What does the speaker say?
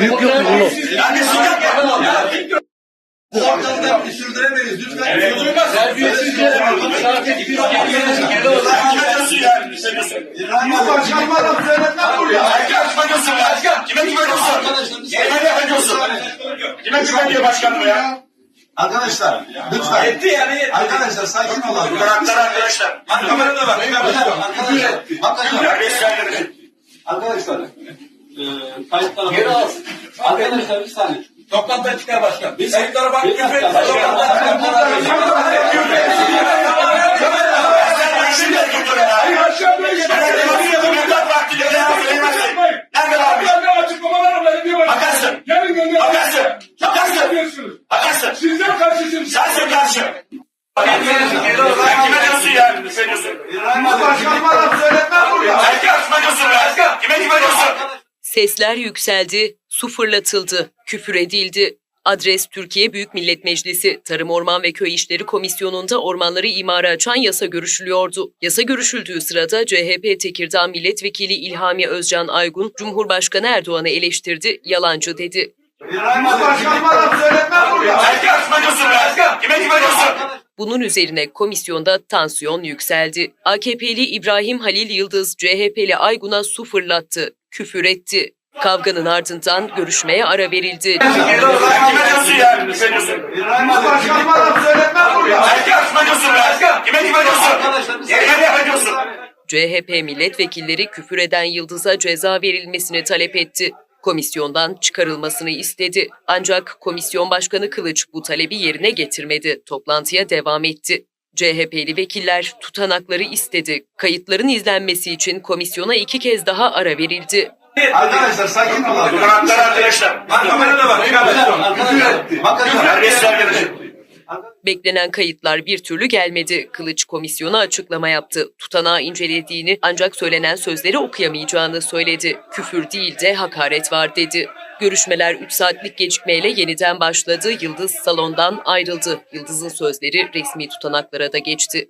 Büyük yok oğlum. Terbiyesizlik yapma. Ortalıktan sürdüremeyiz. Lütfen. Diyorsun ya? Kime diyorsun? İbrahim Başkan bana söyletmem buraya. Kime diyorsun ya? Kime diyorsun? Kime diyorsun? Kime diyor başkanım ya? Arkadaşlar lütfen. Yetti yani. Arkadaşlar sakin olalım. Bıraklar arkadaşlar. Kamerada bak. Arkadaşlar. Arkadaşlar. Terbiyesiz arkadaşlar. Kayıtlara Geri al. Arkadaşlar bir saniye. Toplantıya çıkar başkan. Biz kayıtlara bak. Küfür. Bakarsın. Sizden karşısınız. Sensin karşı. Sen kime diyorsun ya? Kime diyorsun? Başkan bana söyletmem buraya. Erken kime diyorsun ya? Kime kime diyorsun? Sesler yükseldi, su fırlatıldı, küfür edildi. Adres Türkiye Büyük Millet Meclisi Tarım Orman ve Köy İşleri Komisyonu'nda ormanları imara açan yasa görüşülüyordu. Yasa görüşüldüğü sırada CHP Tekirdağ Milletvekili İlhami Özcan Aygun, Cumhurbaşkanı Erdoğan'ı eleştirdi, yalancı dedi. Bunun üzerine komisyonda tansiyon yükseldi. AKP'li İbrahim Halil Yıldız, CHP'li Aygun'a su fırlattı, küfür etti. Kavganın ardından görüşmeye ara verildi. CHP milletvekilleri küfür eden Yıldız'a ceza verilmesini talep etti. Komisyondan çıkarılmasını istedi. Ancak komisyon başkanı Kılıç bu talebi yerine getirmedi. Toplantıya devam etti. CHP'li vekiller tutanakları istedi. Kayıtların izlenmesi için komisyona iki kez daha ara verildi. Arkadaşlar sakin olalım. Bıraklar arkadaşlar. Arkadaşlar. Terbiyesiz arkadaşlar. Beklenen kayıtlar bir türlü gelmedi. Kılıç komisyona açıklama yaptı. Tutanağı incelediğini ancak söylenen sözleri okuyamayacağını söyledi. Küfür değil de hakaret var dedi. Görüşmeler 3 saatlik gecikmeyle yeniden başladı. Yıldız salondan ayrıldı. Yıldız'ın sözleri resmi tutanaklara da geçti.